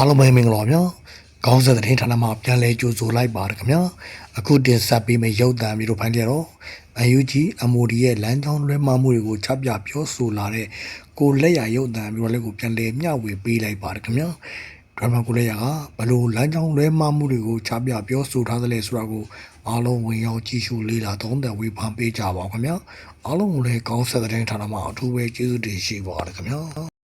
အားလုံးပဲမင်္ဂလာပါဗျာခေါင်းဆက်တဲ့ဌာနမှာပြန်လဲကြိုဆိုလိုက်ပါတယ်ခင်ဗျာအခုတင်ဆက်ပေးမယ့်ရုပ်သံမျိုးတို့ဖိုင်းကြတော့ UNG MOD ရဲ့လမ်းကြောင်းလွှဲမှမှုတွေကိုချပြပြောဆိုလာတဲ့ကိုလက်ရရုပ်သံမျိုးလေးကိုပြန်လဲမျှဝေပေးလိုက်ပါတယ်ခင်ဗျာဒရမကိုလက်ရကဘလို့လမ်းကြောင်းလွှဲမှမှုတွေကိုချပြပြောဆိုထားသလဲဆိုတာကိုအားလုံးဝင်ရောက်ကြည့်ရှုလေ့လာသုံးသပ်ဝေဖန်ပေးကြပါဦးခင်ဗျာအားလုံးကိုလည်းခေါင်းဆက်တဲ့ဌာနမှာအထူးပဲကျေးဇူးတင်ရှိပါတယ်ခင်ဗျာ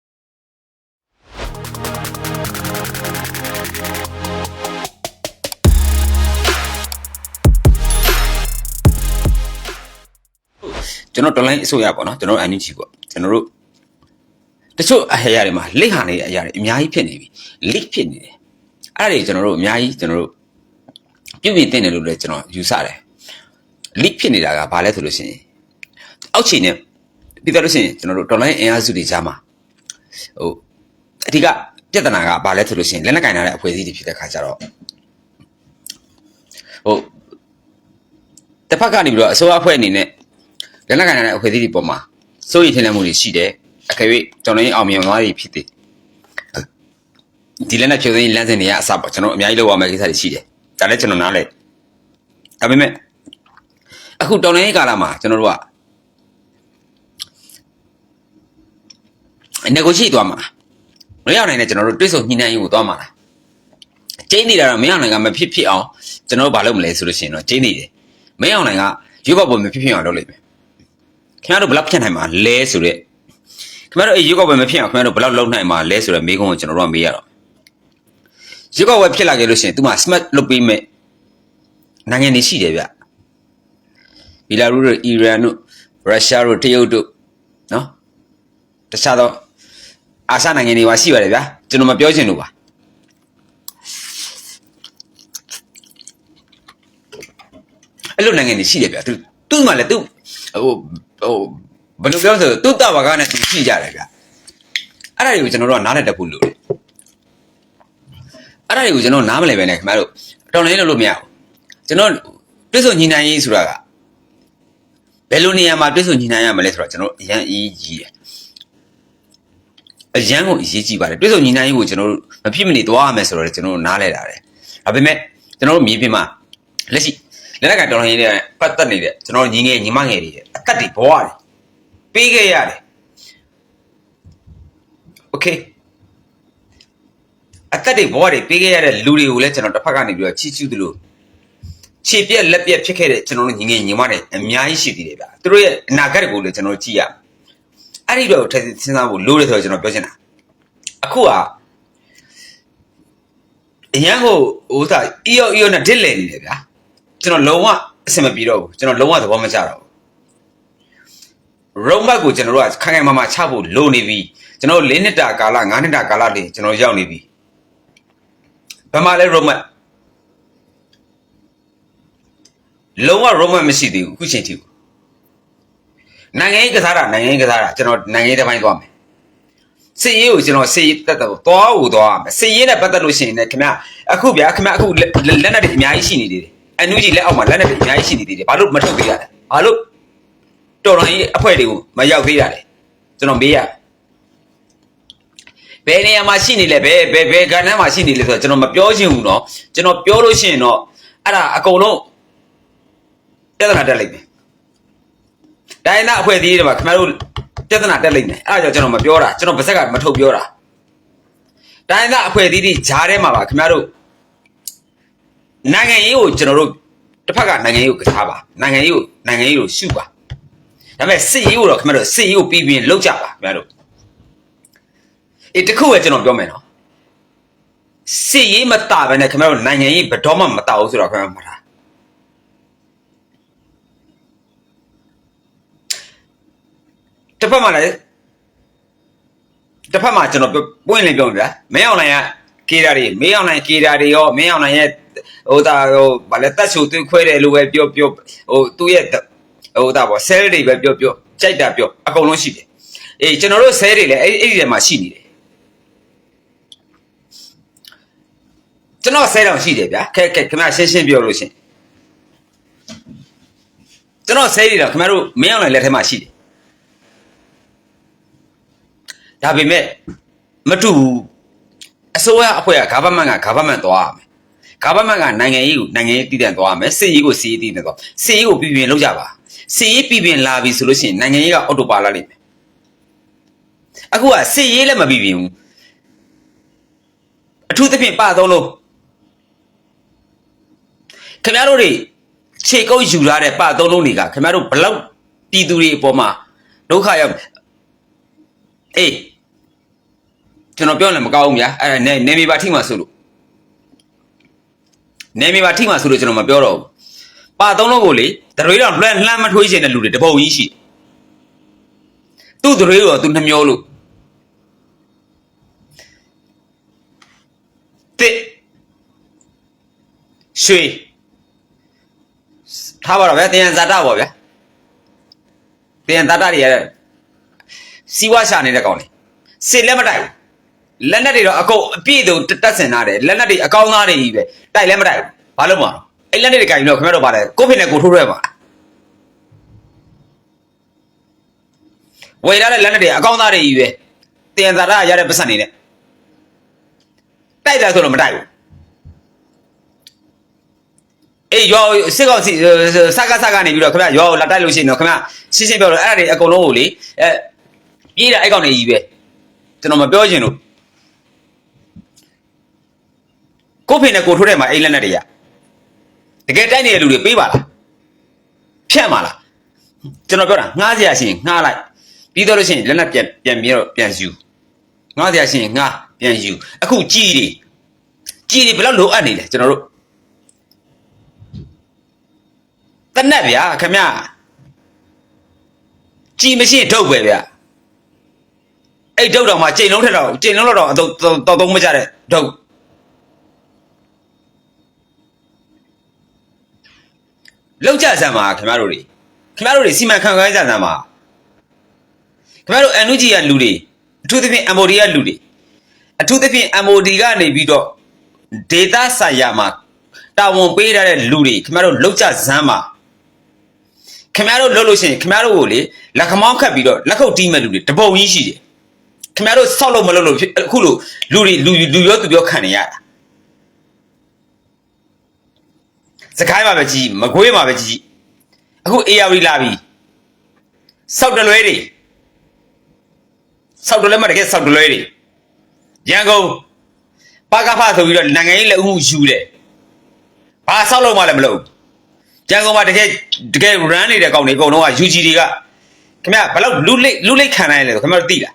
ကျွန်တော်တော်လိုင်းအစိုးရပေါ့နော်ကျွန်တော်အန်ယူဂျီပေါ့ကျွန်တော်တို့တချို့အဟရာတွေမှာလိတ်ဟာနေတဲ့အရာတွေအများကြီးဖြစ်နေပြီလိတ်ဖြစ်နေတယ်အဲ့ဒါတွေကျွန်တော်တို့အများကြီးကျွန်တော်တို့ပြုပြင်တင်တယ်လို့လည်းကျွန်တော်ယူဆတယ်လိတ်ဖြစ်နေတာကဘာလဲဆိုလို့ရှိရင်အောက်ခြေနဲ့ပြီးတော့လို့ရှိရင်ကျွန်တော်တို့တော်လိုင်းအင်အားစုတွေကြားမှာဟိုအဓိကပြဿနာကဘာလဲဆိုလို့ရှိရင်လက်နက်ကင်ထားတဲ့အဖွဲ့အစည်းတွေဖြစ်တဲ့ခါကျတော့ဟိုတစ်ဖက်ကနေပြီးတော့အစိုးရအဖွဲ့အနေနဲ့ လက်နက်ကိုင်တဲ့အဖွဲ့အစည်းတွေပေါ်မှာစိုးရိမ်ထင်တဲ့မှုတွေရှိတယ်အကယ်၍ကျွန်တော်တို့အောင်မြင်သွားပြီဖြစ်တယ်ဒီလက်နက်ဖြိုသိမ်းလမ်းစဉ်တွေကအစပေါ့ကျွန်တော်အများကြီးလောက်ရမယ့်ကိစ္စတွေရှိတယ်ဒါလည်းကျွန်တော်နားလဲဒါပေမဲ့အခုတောင်နေကာလမှာကျွန်တော်တို့ကနေကိုရှိသွားမှာမရနိုင်တဲ့ကျွန်တော်တို့တွိတ်ဆုံညှိနှိုင်းရေးကိုသွားမှာလားကျင်းနေတာတော့မရနိုင်ကမဖြစ်ဖြစ်အောင်ကျွန်တော်တို့ဘာလုပ်မလဲဆိုလို့ရှိရင်တော့ကျင်းနေတယ်မရနိုင်ကရွေးကောက်ပွဲမဖြစ်ဖြစ်အောင်လုပ်လိုက်မယ် ခင်ဗျားတို့ဘယ်လောက်ဖြတ်နိုင်မှာလဲဆိုတော့ခင်ဗျားတို့အေးရွေးကောက်ပွဲမဖြစ်အောင်ခင်ဗျားတို့ဘယ်လောက်လုံနိုင်မှာလဲဆိုတော့မိကုန်းကိုကျွန်တော်တို့ကမေးရတော့ရွေးကောက်ပွဲဖြစ်လာခဲ့လို့ရှိရင် तू မှ smart လုပ်ပေးမယ်နိုင်ငံတွေရှိတယ်ဗျဘီလာရုစ်တို့အီရန်တို့ရုရှားတို့တရုတ်တို့နော်တခြားသောအာရှနိုင်ငံတွေပါရှိပါတယ်ဗျာကျွန်တော်မပြောချင်လို့ပါအဲ့လိုနိုင်ငံတွေရှိတယ်ဗျာသူသူ့မှာလည်းသူ ဟိုဟိုဘယ်လိုပြောဆိုသူ့တာဘာကနဲ့သူရှိကြတယ်ဗျာအဲ့ဒါတွေကိုကျွန်တော်တို့ကနားလည်တတ်ဖို့လိုတယ်အဲ့ဒါတွေကိုကျွန်တော်နားမလည်ပဲနဲ့ခင်ဗျားတို့တော်လည်းလုပ်လို့မရဘူးကျွန်တော်ပြည့်စုံညီနိုင်ရေးဆိုတာကဘယ်လိုနေရာမှာပြည့်စုံညီနိုင်ရမလဲဆိုတော့ကျွန်တော်အရန်အရေးကြီးတယ်အရန်ကိုအရေးကြီးပါတယ်ပြည့်စုံညီနိုင်ရေးကိုကျွန်တော်တို့မဖြစ်မနေသွားရမယ်ဆိုတော့ကျွန်တော်တို့နားလဲတာတယ်ဒါပေမဲ့ကျွန်တော်တို့မြေပြင်မှာလက်ရှိ လက်နက်ကတော်လိုင်းရေးတဲ့ပတ်သက်နေတဲ့ကျွန်တော်တို့ညီငယ်ညီမငယ်တွေရဲ့အသက်တွေဘဝတွေပေးခဲ့ရတယ်โอเคအသက်တွေဘဝတွေပေးခဲ့ရတဲ့လူတွေကိုလည်းကျွန်တော်တစ်ဖက်ကနေပြီးတော့ချီးကျူးသလိုခြေပြက်လက်ပြက်ဖြစ်ခဲ့တဲ့ကျွန်တော်တို့ညီငယ်ညီမတွေအများကြီးရှိသေးတယ်ဗျာသူတို့ရဲ့အနာဂတ်ကိုလည်းကျွန်တော်တို့ကြည့်ရအဲ့ဒီတော့ထည့်စဉ်းစားဖို့လိုတယ်ဆိုတော့ကျွန်တော်ပြောချင်တာအခုကအရန်ကိုဟိုသာအီယောအီယောနဲ့ဒစ်လဲနေတယ်ဗျာ ကျွန်တော်လုံးဝအဆင်မပြေတော့ဘူးကျွန်တော်လုံးဝသဘောမကျတော့ဘူးရုံးဘက်ကိုကျွန်တော်တို့ကခိုင်ခိုင်မာမာချဖို့လိုနေပြီကျွန်တော်၄နှစ်တာကာလ၅နှစ်တာကာလလေးကျွန်တော်ရောက်နေပြီဘယ်မှာလဲရုံးဘက်လုံးဝရုံးဘက်မရှိသေးဘူးအခုချိန်ထိနိုင်ငံရေးကစားတာနိုင်ငံရေးကစားတာကျွန်တော်နိုင်ငံရေးတစ်ပိုင်းသွားမယ်စစ်ရေးကိုကျွန်တော်စစ်ရေးတက်တော့သွားဖို့သွားမယ်စစ်ရေးနဲ့ပတ်သက်လို့ရှိရင်လည်းခင်ဗျအခုဗျာခင်ဗျအခုလက်နက်တွေအများကြီးရှိနေသေးတယ် အန်နူဂျီလက်အောက်မှာလက်နက်တွေအများကြီးရှိနေသေးတယ်ဘာလို့မထုတ်သေးရလဲဘာလို့တော်တော်ကြီးအဖွဲ့တွေကိုမရောက်သေးရလဲကျွန်တော်မေးရဘယ်နေရာမှာရှိနေလဲဘယ်ဘယ်ဘယ်ကဏ္ဍမှာရှိနေလဲဆိုတော့ကျွန်တော်မပြောချင်ဘူးเนาะကျွန်တော်ပြောလို့ရှိရင်တော့အဲ့ဒါအကုန်လုံးပြဿနာတက်လိုက်မယ်တိုင်းသားအဖွဲ့အစည်းတွေမှာခင်ဗျားတို့ပြဿနာတက်လိုက်မယ်အဲ့ဒါကြောင့်ကျွန်တော်မပြောတာကျွန်တော်ဗစက်ကမထုတ်ပြောတာတိုင်းသားအဖွဲ့အစည်းတွေဂျားထဲမှာပါခင်ဗျားတို့ နိုင်ငံရေးကိုကျွန်တော်တို့တစ်ဖက်ကနိုင်ငံရေးကိုကစားပါနိုင်ငံရေးကိုနိုင်ငံရေးကိုရှုပါဒါပေမဲ့စစ်ရေးကိုတော့ခင်ဗျားတို့စစ်ရေးကိုပြီးပြီးလောက်ကြပါခင်ဗျားတို့အေးတခုပဲကျွန်တော်ပြောမယ်နော်စစ်ရေးမတာပဲနဲ့ခင်ဗျားတို့နိုင်ငံရေးဘယ်တော့မှမတာဘူးဆိုတော့ခင်ဗျားမှတ်ထားတစ်ဖက်မှာလည်းတစ်ဖက်မှာကျွန်တော်ပွင့်လင်းပြောမှာဗျာမင်းအောင်လိုင်ကကေတာတွေမင်းအောင်လိုင်ကေတာတွေရောမင်းအောင်လိုင်ရဲ့ ဟိုဒါဟိုဗာလဲတက်ဆူသွေးခွဲတယ်လို့ပဲပြောပြောဟိုသူ့ရဲ့ဟိုဒါဗော cell တွေပဲပြောပြောကြိုက်တာပြောအကုန်လုံးရှိတယ်အေးကျွန်တော်တို့ cell တွေလည်းအဲ့အဲ့ဒီထဲမှာရှိနေတယ်ကျွန်တော် cell တောင်ရှိတယ်ဗျာခဲခဲခင်ဗျာရှင်းရှင်းပြောလို့ရှင်ကျွန်တော် cell တွေတော့ခင်ဗျားတို့မင်းအောင်လိုင်လက်ထဲမှာရှိတယ်ဒါပေမဲ့မတူဘူးအစိုးရအဖွဲ့က government က government သွားရမယ် government ကနိုင်ငံရေးကိုနိုင်ငံရေးတည်တံ့သွားရမယ်စစ်ရေးကိုစစ်ရေးတည်တံ့သွားစစ်ရေးကိုပြည်ပြင်လုပ်ကြပါစစ်ရေးပြည်ပြင်လာပြီဆိုလို့ရှိရင်နိုင်ငံရေးကအော်တိုပါလာလိမ့်မယ်အခုကစစ်ရေးလည်းမပြည်ပြင်ဘူးအထူးသဖြင့်ပသုံးလို့ခင်ဗျားတို့တွေခြေကုပ်ယူထားတဲ့ပသုံးလုံးတွေကခင်ဗျားတို့ဘလောက်ပြည်သူတွေအပေါ်မှာဒုက္ခရောက်အေးကျွန်တော်ပြောလည်းမကောင်းဘူးဗျာအဲ့ဒါနေနေမီပါထိမှဆိုလို့ နေမီပါထိမှဆိုလို့ကျွန်တော်မပြောတော့ဘူးပါသုံးလုံးကိုလေတရွေးတော့လွှမ်းလှမ်းမထွေးချင်တဲ့လူတွေတပုံကြီးရှိသူ့တရွေးတော့သူနှမျောလို့တစ်ရွှေထားပါတော့ဗျာတင်ရန်ဇာတာပေါ့ဗျာတင်ရန်ဇာတာတွေရစီဝါရှာနေတဲ့ကောင်လေစစ်လည်းမတိုက်ဘူး လက်နက်တွေတော့အကုန်အပြည့်တုံတက်ဆင်ထားတယ်လက်နက်တွေအကောင်းသားတွေကြီးပဲတိုက်လည်းမတိုက်ဘူးဘာလို့မလဲအဲ့လက်နက်တွေကင်တော့ခင်ဗျားတို့ပါတယ်ကိုဖိနဲ့ကိုထိုးရဲပါဝယ်ရတဲ့လက်နက်တွေအကောင်းသားတွေကြီးပဲတင်ရန်ဇာတာရတဲ့ပတ်စံနေနဲ့တိုက်တယ်ဆိုတော့မတိုက်ဘူးအေးရောစစ်ကောင်စီစကားစကားနေပြီးတော့ခင်ဗျာရောလာတိုက်လို့ရှိရင်တော့ခင်ဗျာရှင်းရှင်းပြောတော့အဲ့ဒါတွေအကုန်လုံးကိုလေအဲပြေးတာအဲ့ကောင်တွေကြီးပဲကျွန်တော်မပြောချင်လို့ ကိုဖေနဲ့ကိုထိုးတဲ့မှာအိမ်လက်နဲ့တွေကတကယ်တိုက်နေတဲ့လူတွေပေးပါလားဖြတ်ပါလားကျွန်တော်ပြောတာငှားစရာရှိရင်ငှားလိုက်ပြီးတော့လို့ရှိရင်လက်နဲ့ပြန်ပြန်ပြီးတော့ပြန်ယူငှားစရာရှိရင်ငှားပြန်ယူအခုကြည်တွေကြည်တွေဘယ်လောက်လိုအပ်နေလဲကျွန်တော်တို့တနက်ဗျာခင်ဗျာကြည်မရှိရင်ထုတ်ပဲဗျာအဲ့ထုတ်တော့မှချိန်လုံးထက်တော့ချိန်လုံးတော့အတော့တော့သုံးမကြတဲ့ထုတ် လောက်ကြဆံပါခင်ဗျားတို့တွေခင်ဗျားတို့တွေစီမံခန့်ခွဲကြဆံပါခင်ဗျားတို့ NUG ကလူတွေအထူးသဖြင့် MOD ကလူတွေအထူးသဖြင့် MOD ကနေပြီးတော့ data ဆိုင်ရာမှာတာဝန်ပေးထားတဲ့လူတွေခင်ဗျားတို့လောက်ကြဇမ်းပါခင်ဗျားတို့လှုပ်လို့ရှိရင်ခင်ဗျားတို့ကိုလေလက်ခမောင်းခတ်ပြီးတော့လက်ခုပ်တီးမဲ့လူတွေတပုံကြီးရှိတယ်ခင်ဗျားတို့ဆောက်လို့မလုပ်လို့ဖြစ်အခုလိုလူတွေလူလူရောသူရောခံနေရတာ စကိုင်းမှာပဲကြီးမကွေးမှာပဲကြီးအခု ARV လာပြီဆောက်တလွဲတွေဆောက်တလွဲမှာတကယ်ဆောက်တလွဲတွေရန်ကုန်ပါကဖဆိုပြီးတော့နိုင်ငံရေးလက်ဦးမှုယူတယ်ဘာဆောက်လို့မှလည်းမလုပ်ဘူးရန်ကုန်မှာတကယ်တကယ် run နေတဲ့ကောင်တွေအကုန်လုံးက UG တွေကခင်ဗျဘယ်လောက်လူလိတ်လူလိတ်ခံနိုင်လဲဆိုခင်ဗျတို့သိလား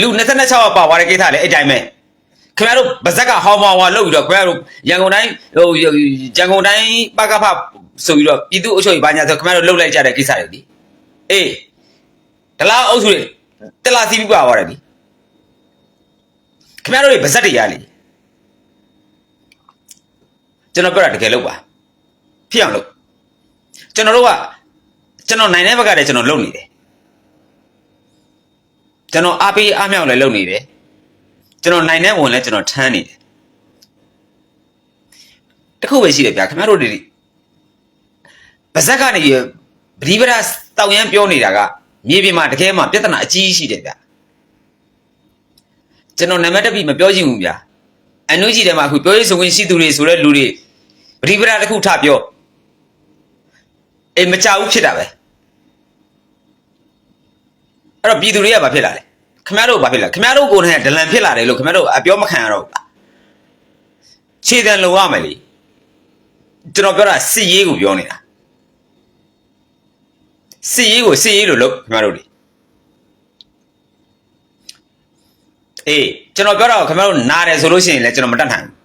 လူ26ရောက်ပါသွားတဲ့ကိစ္စလေအဲ့တိုင်းပဲ ခင်ဗျားတို့ဗဇက်ကဟောင်းမောင်းဝါလောက်ပြီးတော့ခင်ဗျားတို့ရန်ကုန်တိုင်းဟိုရန်ကုန်တိုင်းပကဖဆိုပြီးတော့ပြည်သူ့အုပ်ချုပ်ရေးဘာညာဆိုခင်ဗျားတို့လှုပ်လိုက်ကြတဲ့ကိစ္စတွေဒီအေးဒလားအုပ်စုတွေတလားစီးပြီးပါသွားတယ်ဒီခင်ဗျားတို့ဗဇက်တွေရလေကျွန်တော်ပြောတာတကယ်လို့ပါဖြစ်အောင်လို့ကျွန်တော်တို့ကကျွန်တော်နိုင်တဲ့ဘက်ကတည်းကကျွန်တော်လုပ်နေတယ်ကျွန်တော်အားပေးအားမြောက်လည်းလုပ်နေတယ် ကျွန်တော်နိုင်တဲ့ဝင်လည်းကျွန်တော်ထမ်းနေတယ်တခုပဲရှိတယ်ဗျာခင်ဗျားတို့တွေဗဇက်ကနေပရိပဒတောက်ရမ်းပြောနေတာကမြေပြင်မှာတကယ်မှပြဿနာအကြီးရှိတယ်ဗျာကျွန်တော်နံပါတ်တစ်ပြီးမပြောချင်ဘူးဗျာအန်နူဂျီထဲမှာအခုပြောရေးဆိုခွင့်ရှိသူတွေဆိုတဲ့လူတွေပရိပဒတစ်ခုထပြောအေးမကြဘူးဖြစ်တာပဲအဲ့တော့ပြည်သူတွေကဘာဖြစ်လာလဲ ခင်ဗျားတို့ဘာဖြစ်လာခင်ဗျားတို့ကိုယ်နဲ့ဒလန်ဖြစ်လာတယ်လို့ခင်ဗျားတို့အပြောမခံရတော့ဘူးလားခြေတံလုံရမယ်လေကျွန်တော်ပြောတာစစ်ရေးကိုပြောနေတာစစ်ရေးကိုစစ်ရေးလို့လုပ်ခင်ဗျားတို့တွေအေးကျွန်တော်ပြောတာကိုခင်ဗျားတို့နားတယ်ဆိုလို့ရှိရင်လည်းကျွန်တော်မတတ်နိုင်ဘူး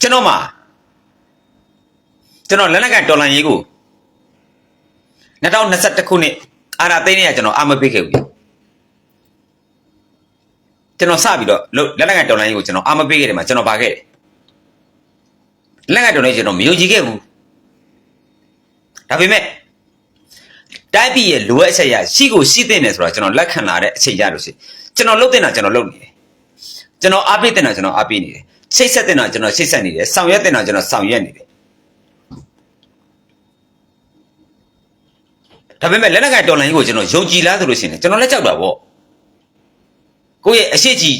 ကျွန်တော်မှာကျွန်တော်လက်နက်ကတော်လန်ရေးကို 2021ခုနှစ်အာနာသိန်းနဲ့ကျွန်တော်အာမပေးခဲ့ဘူးကျွန်တော်စပြီးတော့လက်နက်ကတော်လန်ရေးကိုကျွန်တော်အာမပေးခဲ့တယ်မှာကျွန်တော်ပါခဲ့တယ်လက်နက်ကတော်လန်ရေးကျွန်တော်မယုံကြည်ခဲ့ဘူးဒါပေမဲ့တိုင်းပြည်ရဲ့လိုအပ်ချက်ရရှိကိုရှိတဲ့နယ်ဆိုတော့ကျွန်တော်လက်ခံလာတဲ့အချိန်ရလို့ရှိကျွန်တော်လုပ်တဲ့တာကျွန်တော်လုပ်နေတယ်ကျွန်တော်အားပေးတဲ့တာကျွန်တော်အားပေးနေတယ်ချိတ်ဆက်တဲ့တာကျွန်တော်ချိတ်ဆက်နေတယ်ဆောင်ရွက်တဲ့တာကျွန်တော်ဆောင်ရွက်နေတယ် ဒါပေမဲ့လက်နက်ကင်တော်လိုင်းကိုကျွန်တော်ယုံကြည်လားဆိုလို့ရှိရင်ကျွန်တော်လည်းကြောက်တာပေါ့ကိုယ့်ရဲ့အရှိကြီး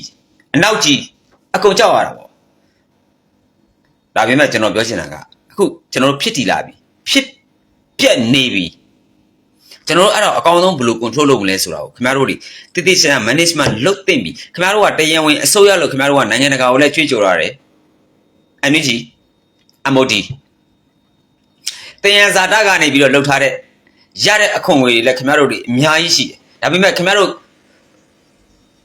အနောက်ကြီးအကုန်ကြောက်ရတာပေါ့ဒါပေမဲ့ကျွန်တော်ပြောချင်တာကအခုကျွန်တော်တို့ဖြစ်တည်လာပြီဖြစ်ပြက်နေပြီကျွန်တော်တို့အဲ့တော့အကောင်းဆုံးဘယ်လို control လုပ်မလဲဆိုတာကိုခင်ဗျားတို့တွေတိတိကျကျ management လုပ်သင့်ပြီခင်ဗျားတို့ကတရားဝင်အစိုးရလို့ခင်ဗျားတို့ကနိုင်ငံတကာကိုလည်းကြွေးကြော်ရတယ်အန်ယူဂျီ MOD တရားဇာတာကနေပြီးတော့လှုပ်ထားတဲ့ ရတဲ့အခွင့်အရေးတွေလည်းခင်ဗျားတို့တွေအများကြီးရှိတယ်ဒါပေမဲ့ခင်ဗျားတို့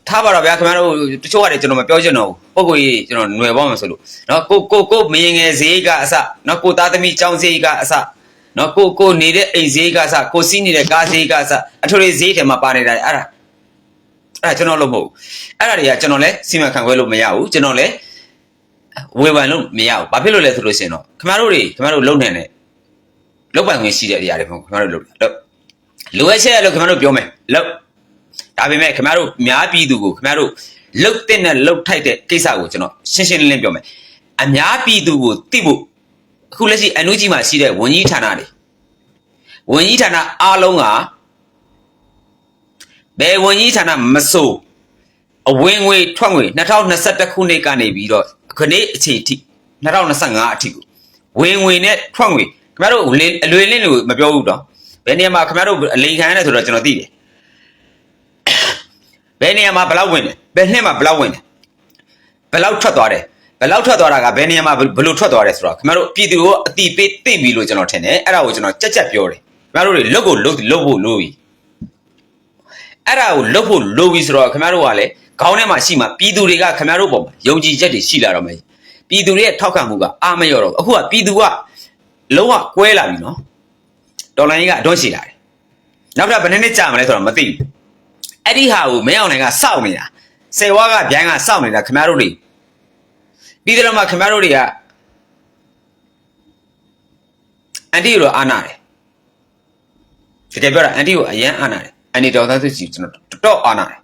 ထားပါတော့ဗျာခင်ဗျားတို့တချို့ကလည်းကျွန်တော်မပြောချင်တော့ဘူးပုံကိုကြီးကျွန်တော်ຫນွယ်ပေါ်မှာဆိုလို့เนาะကိုကိုကိုမရင်ငယ်ဈေးကအစเนาะကိုသားသမီးចောင်းဈေးကအစเนาะကိုကိုနေတဲ့အိမ်ဈေးကအစကိုစီးနေတဲ့ကားဈေးကအစအထွေထွေဈေးထဲမှာပါနေတာလေအဲ့ဒါအဲ့ဒါကျွန်တော်လို့မဟုတ်ဘူးအဲ့ဒါတွေကကျွန်တော်လည်းစီမံခန့်ခွဲလို့မရဘူးကျွန်တော်လည်းဝေဖန်လို့မရဘူးဘာဖြစ်လို့လဲဆိုလို့ရှိရင်တော့ခင်ဗျားတို့တွေခင်ဗျားတို့လုံနေတယ် လုတ်ပိုင်ခွင့်ရှိတဲ့အရာတွေမဟုတ်ခင်ဗျားတို့လုတ်လုတ်လိုအပ်ချက်ရလို့ခင်ဗျားတို့ပြောမယ်လုတ်ဒါပေမဲ့ခင်ဗျားတို့များပြည်သူကိုခင်ဗျားတို့လုတ်တဲ့နဲ့လုတ်ထိုက်တဲ့ကိစ္စကိုကျွန်တော်ရှင်းရှင်းလင်းလင်းပြောမယ်အများပြည်သူကိုသိဖို့အခုလက်ရှိအန်နူဂျီမှာရှိတဲ့ဝန်ကြီးဌာနတွေဝန်ကြီးဌာနအားလုံးကဘယ်ဝန်ကြီးဌာနမဆိုအဝင်ငွေထွက်ငွေ2021ခုနှစ်ကနေပြီးတော့ခဏအချိန်ထိ2025အထိကိုဝင်ငွေနဲ့ထွက်ငွေ ခင်ဗျားတို့အလွယ်အလွယ်လင်းလို့မပြောဘူးတော့ဘယ်နေရာမှာခင်ဗျားတို့အလိန်ခံရတယ်ဆိုတော့ကျွန်တော်သိတယ်ဘယ်နေရာမှာဘယ်လောက်ဝင်တယ်ဘယ်နှစ်မှာဘယ်လောက်ဝင်တယ်ဘယ်လောက်ထွက်သွားတယ်ဘယ်လောက်ထွက်သွားတာကဘယ်နေရာမှာဘယ်လိုထွက်သွားတယ်ဆိုတော့ခင်ဗျားတို့ပြည်သူကိုအတိပေးသိပြီလို့ကျွန်တော်ထင်တယ်အဲ့ဒါကိုကျွန်တော်ကြက်ကြက်ပြောတယ်ခင်ဗျားတို့တွေလုတ်ကိုလုတ်လုတ်ဖို့လို့ပြီအဲ့ဒါကိုလုတ်ဖို့လိုပြီဆိုတော့ခင်ဗျားတို့ကလည်းခေါင်းထဲမှာရှိမှပြည်သူတွေကခင်ဗျားတို့ပေါ်မှာယုံကြည်ချက်တွေရှိလာတော့မယ်ပြည်သူတွေရဲ့ထောက်ခံမှုကအားမလျော့တော့ဘူးအခုကပြည်သူက လုံးဝကွဲလာပြီနော်ဒေါ်လာကြီးကအတော့ရှိလာတယ်နောက်ထပ်ဘယ်နှစ်နှစ်ကြာမလဲဆိုတော့မသိဘူးအဲ့ဒီဟာကိုမင်းအောင်နိုင်ကစောင့်နေတာဆယ်ဝါကဗျိုင်းကစောင့်နေတာခင်ဗျားတို့တွေပြီးတော့မှခင်ဗျားတို့တွေကအန်တီကိုတော့အာနာတယ်တကယ်ပြောတာအန်တီကိုအရန်အာနာတယ်အန်တီတော်သားသူစီကျွန်တော်တော်တော်အာနာတယ်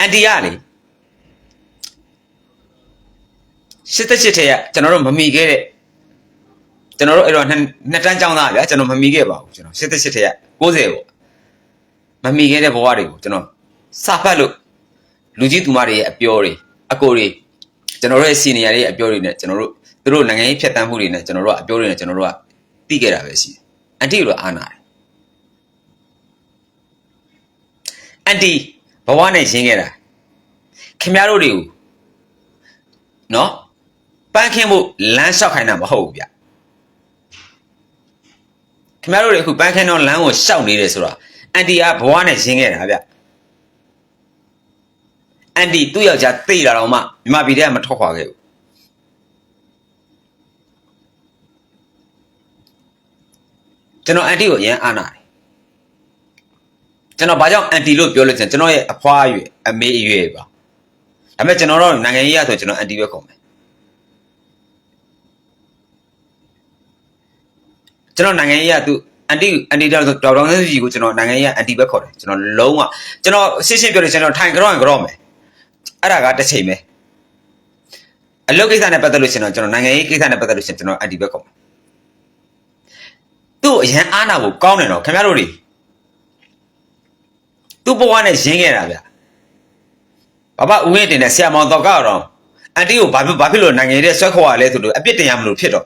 အန်တီကလေ ရှစ်သက်ရှစ်ထဲကကျွန်တော်တို့မမီခဲ့တဲ့ကျွန်တော်တို့အဲ့တော့နှစ်နှစ်တန်းကျောင်းသားဗျာကျွန်တော်မမီခဲ့ပါဘူးကျွန်တော်ရှစ်သက်ရှစ်ထဲက60ပေါ့မမီခဲ့တဲ့ဘဝတွေကိုကျွန်တော်စာဖတ်လို့လူကြီးသူမတွေရဲ့အပြောတွေအကိုတွေကျွန်တော်တို့ရဲ့စီနီယာတွေရဲ့အပြောတွေနဲ့ကျွန်တော်တို့သူတို့နိုင်ငံရေးဖြတ်တန်းမှုတွေနဲ့ကျွန်တော်တို့ကအပြောတွေနဲ့ကျွန်တော်တို့ကသိခဲ့တာပဲရှိတယ်အန်တီတို့အာနာတယ်အန်တီဘဝနဲ့ရင်းခဲ့တာခင်ဗျားတို့တွေကိုနော် ပန်းခင်းဖို့လမ်းလျှောက်ခိုင်းတာမဟုတ်ဘူးဗျခင်ဗျားတို့တွေအခုပန်းခင်းတော့လမ်းကိုရှောက်နေတယ်ဆိုတော့အန်တီကဘဝနဲ့ရင်းခဲ့တာဗျအန်တီသူ့ယောက်ျားသိတာတော့မှမြမပြည်ထဲကမထွက်ခွာခဲ့ဘူးကျွန်တော်အန်တီကိုအရင်အားနာတယ်ကျွန်တော်ဘာကြောင့်အန်တီလို့ပြောလို့ကျွန်တော်ရဲ့အဖွားအရွယ်အမေအရွယ်ပါဒါပေမဲ့ကျွန်တော်တော့နိုင်ငံရေးရဆိုကျွန်တော်အန်တီပဲခေါ်မယ် ကျွန်တော်နိုင်ငံရေးရသူအန်တီအန်တီတော့တော်တော်လေးကြီးကိုကျွန်တော်နိုင်ငံရေးရအန်တီပဲခေါ်တယ်ကျွန်တော်လုံးဝကျွန်တော်ရှင်းရှင်းပြောတယ်ကျွန်တော်ထိုင်ကြောင်းကြောင်းမယ်အဲ့ဒါကတစ်ချိန်ပဲအလုပ်ကိစ္စနဲ့ပတ်သက်လို့ရှင်တော့ကျွန်တော်နိုင်ငံရေးကိစ္စနဲ့ပတ်သက်လို့ရှင်ကျွန်တော်အန်တီပဲခေါ်မယ်သူ့အရန်အားနာဖို့ကောင်းတယ်တော့ခင်ဗျားတို့တွေသူ့ဘဝနဲ့ရင်းခဲ့တာဗျဘာဘာဦးဝင်းတင်တဲ့ဆရာမောင်တော်ကတော့အန်တီကိုဘာဖြစ်ဘာဖြစ်လို့နိုင်ငံရေးတဲ့ဆွဲခေါ်ရလဲဆိုလို့အပြစ်တင်ရမလို့ဖြစ်တော့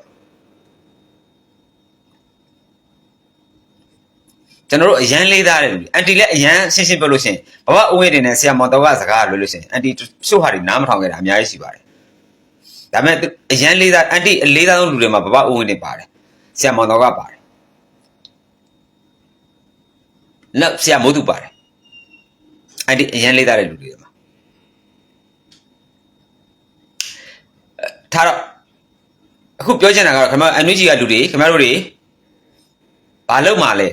ကျွန်တော်တို့အရန်လေးသားတယ်အန်တီလည်းအရန်ရှင်းရှင်းပြောလို့ရှိရင်ဘာဘာဦးဝင်းတင်တဲ့ဆရာမောင်တော်ကစကားလွှဲလို့ရှိရင်အန်တီချို့ဟာတွေနားမထောင်ခဲ့တာအများကြီးရှိပါတယ်ဒါပေမဲ့အရန်လေးသားအန်တီအလေးသားဆုံးလူတွေမှာဘာဘာဦးဝင်းတင်ပါတယ်ဆရာမောင်တော်ကပါတယ်နောက်ဆရာမိုးသူပါတယ်အဲ့ဒီအရင်လေးသားတဲ့လူတွေမှာထားတော့အခုပြောချင်တာကတော့ခင်ဗျအန်နူဂျီကလူတွေခင်ဗျားတို့တွေဘာလုပ်မှလဲ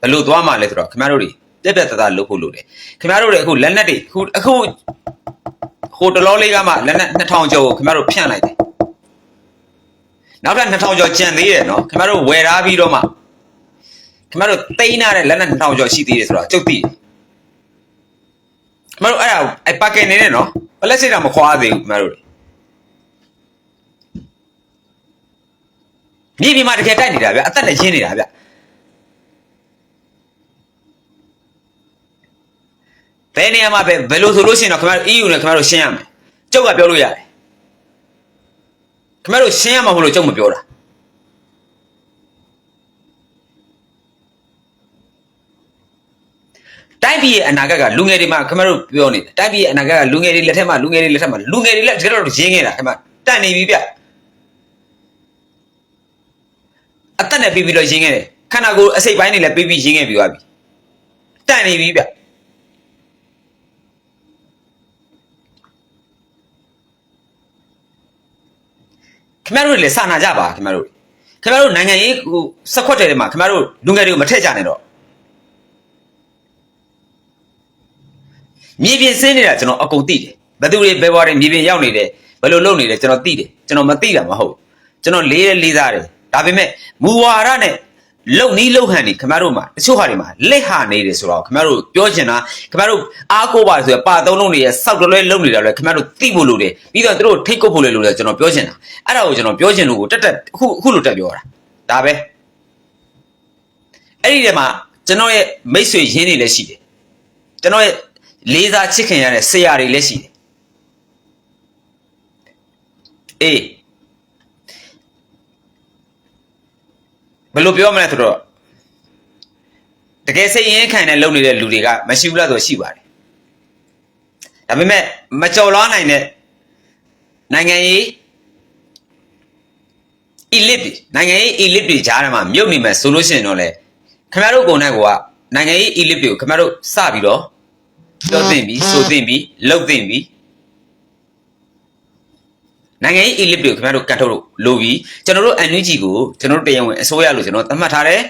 ဘယ်လိုသွားမှလဲဆိုတော့ခင်ဗျားတို့တွေပြက်ပြက်တသားလုပ်ဖို့လုပ်တယ်ခင်ဗျားတို့တွေအခုလက်နက်တွေအခုအခုဟိုတလောလေးကမှလက်နက်2000ကျော်ကိုခင်ဗျားတို့ဖြန့်လိုက်တယ်နောက်ထပ်2000ကျော်ကျန်သေးတယ်နော်ခင်ဗျားတို့ဝယ်ထားပြီးတော့မှခင်ဗျားတို့တိန်းထားတဲ့လက်နက်2000ကျော်ရှိသေးတယ်ဆိုတော့ကျုပ်သိတယ်မတို့အဲ့ဒါအဲ့ပါကင်နေနဲ့နော်ပလက်စစ်တော့မခွာသေးဘူးမတို့မြေပြင်မှာတကယ်တိုက်နေတာဗျအသက်နဲ့ရင်းနေတာဗျ ဘယ်နေရာမှာပဲဘယ်လိုဆိုလို့ရှိရင်တော့ခင်ဗျားတို့ EU နဲ့ခင်ဗျားတို့ရှင်းရမယ်ကျုပ်ကပြောလို့ရတယ်ခင်ဗျားတို့ရှင်းရမှာမဟုတ်လို့ကျုပ်မပြောတာတိုင်းပြည်ရဲ့အနာဂတ်ကလူငယ်တွေမှာခင်ဗျားတို့ပြောနေတယ်တိုင်းပြည်ရဲ့အနာဂတ်ကလူငယ်တွေလက်ထက်မှာလူငယ်တွေလက်ထက်မှာလူငယ်တွေလက်တကယ်တော့ရင်းနေတာခင်ဗျာတန်နေပြီဗျအသက်နဲ့ပြီးပြီးတော့ရင်းခဲ့တယ်ခန္ဓာကိုယ်အစိတ်ပိုင်းတွေလည်းပြီးပြီးရင်းခဲ့ပြီးသွားပြီတန်နေပြီဗျ ခင်ဗျားတို့လည်းစာနာကြပါခင်ဗျားတို့ခင်ဗျားတို့နိုင်ငံရေးဟိုစက်ခွက်တယ်မှာခင်ဗျားတို့လူငယ်တွေကိုမထည့်ကြနဲ့တော့မြေပြင်ဆင်းနေတာကျွန်တော်အကုန်သိတယ်ဘယ်သူတွေဘယ်ဘွားတွေမြေပြင်ရောက်နေတယ်ဘယ်လိုလုပ်နေတယ်ကျွန်တော်သိတယ်ကျွန်တော်မသိတာမဟုတ်ဘူးကျွန်တော်လေးရလေးစားတယ်ဒါပေမဲ့မူဝါဒနဲ့ လုံနီးလုံဟန်နေခင်ဗျားတို့မှာတချို့ဟာတွေမှာလက်ဟာနေတယ်ဆိုတော့ခင်ဗျားတို့ပြောချင်တာခင်ဗျားတို့အားကိုးပါဆိုရပါသုံးလုံးတွေရဲ့စောက်တလွဲလုံနေတာလဲခင်ဗျားတို့သိဖို့လိုတယ်ပြီးတော့တို့ထိတ်ကုတ်ဖို့လဲလိုတယ်ကျွန်တော်ပြောချင်တာအဲ့ဒါကိုကျွန်တော်ပြောချင်လို့ကိုတက်တက်အခုအခုလိုတက်ပြောတာဒါပဲအဲ့ဒီထဲမှာကျွန်တော်ရဲ့မိတ်ဆွေရင်းနေလည်းရှိတယ်ကျွန်တော်ရဲ့လေးစားချစ်ခင်ရတဲ့ဆရာတွေလည်းရှိတယ်အေး ဘယ်လိုပြောမလဲဆိုတော့တကယ်စိတ်ရင်းခံတဲ့လုပ်နေတဲ့လူတွေကမရှိဘူးလားဆိုရှိပါတယ်ဒါပေမဲ့မကြော်လွားနိုင်တဲ့နိုင်ငံရေး elite တွေနိုင်ငံရေး elite တွေကြားထဲမှာမြုပ်နေမယ်ဆိုလို့ရှိရင်တော့လေခင်ဗျားတို့ကိုယ်နဲ့ကနိုင်ငံရေး elite တွေကိုခင်ဗျားတို့စပြီးတော့ပြောသိမ့်ပြီဆိုသိမ့်ပြီလှုပ်သိမ့်ပြီ နိုင်ငံရေး elite တွေကိုခင်ဗျားတို့ကန်ထုတ်လို့လိုပြီကျွန်တော်တို့ NUG ကိုကျွန်တော်တို့တရားဝင်အစိုးရလို့ကျွန်တော်သတ်မှတ်ထားတယ်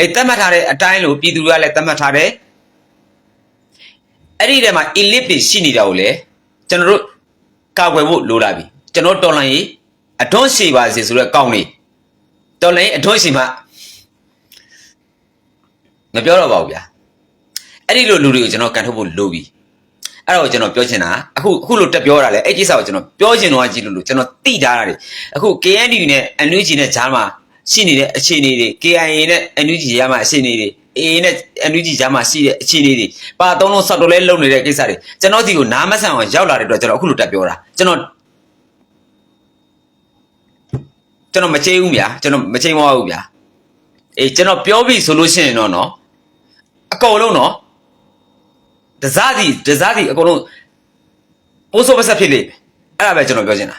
အဲသတ်မှတ်ထားတဲ့အတိုင်းလို့ပြည်သူတွေကလည်းသတ်မှတ်ထားတယ်အဲ့ဒီထဲမှာ elite တွေရှိနေတာကိုလည်းကျွန်တော်တို့ကာကွယ်ဖို့လိုလာပြီကျွန်တော်တော်လှန်ရေးအထွန်းရှိပါစေဆိုတော့ကောင်းနေတော်လှန်ရေးအထွန်းရှိမှမပြောတော့ပါဘူးဗျာအဲ့ဒီလိုလူတွေကိုကျွန်တော်ကန်ထုတ်ဖို့လိုပြီ အဲ့တော့ကျွန်တော်ပြောချင်တာအခုအခုလိုတက်ပြောတာလေအဲ့ကိစ္စကိုကျွန်တော်ပြောချင်တော့ကြည့်လို့လို့ကျွန်တော်သိထားတာတွေအခု KND နဲ့ NUG နဲ့ဂျားမှာရှိနေတဲ့အခြေအနေတွေ KIA နဲ့ NUG ဂျားမှာအခြေအနေတွေ AA နဲ့ NUG ဂျားမှာရှိတဲ့အခြေအနေတွေပါသုံးလုံးဆော့တော်လဲလုံနေတဲ့ကိစ္စတွေကျွန်တော်ဒီကိုနားမဆန်အောင်ရောက်လာတဲ့အတွက်ကျွန်တော်အခုလိုတက်ပြောတာကျွန်တော်ကျွန်တော်မချေဘူးဗျာကျွန်တော်မချိန်မဝဘူးဗျာအေးကျွန်တော်ပြောပြီဆိုလို့ရှိရင်တော့နော်အကုန်လုံးနော် တစားစီတစားစီအကုန်လုံးပိုးစိုးပဆက်ဖြစ်လိမ့်မယ်အဲ့ဒါပဲကျွန်တော်ပြောချင်တာ